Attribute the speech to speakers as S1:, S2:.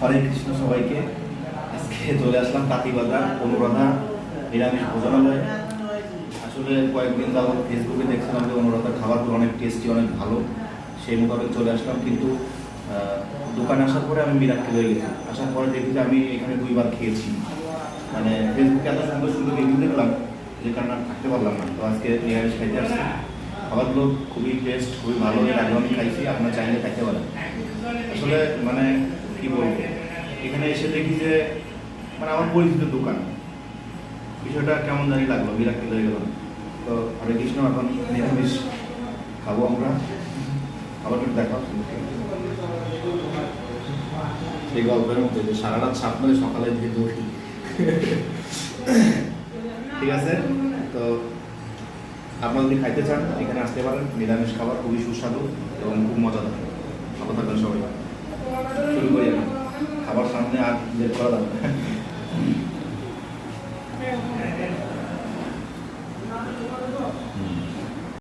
S1: হরে কৃষ্ণ সবাইকে। আজকে চলে আসলাম তাঁতিবাজার অনুরাধা নিরামিষ ভোজনালয়ে। আসলে কয়েকদিন যাবত ফেসবুকে দেখছিলাম যে অনুরাধার খাবারগুলো অনেক টেস্টি অনেক ভালো। সেই মোতাবেক চলে আসলাম, কিন্তু দোকানে আসার পরে আমি বিরাক্ত হয়ে গেছি। আসার পরে দেখি যে আমি এখানে দুইবার খেয়েছি। মানে ফেসবুকে এত সুন্দর সুন্দর রিভিউ দেখলাম যে কারণে থাকতে পারলাম না। তো আজকে নিরামিষ খাইতে আসছি। খাবারগুলো খুবই টেস্ট খুবই ভালো এর আগেও আমি খাইছি, আপনার চাইলে খাইতে পারেন। আসলে মানে কি বলব? এখানে এসে দেখি যে মানে আমার পরিচিত দোকান। বিষয়টা কেমন জানি লাগল, বিরাক্ত হয়ে গেল তো হরে কৃষ্ণ, এখন নিরামিষ খাব আমরা। খাবার একটু দেখা সেই গল্পের মধ্যে যে সারা রাত স্বপ্ন সকালে দিয়ে উঠি ঠিক আছে? তো আপনারা যদি খাইতে চান, এখানে আসতে পারেন। নিরামিষ খাবার খুবই সুস্বাদু এবং খুব মজাদার। ভালো থাকবেন সবাই। শুরু করি খাবার সামনে আর বের করা যাবে।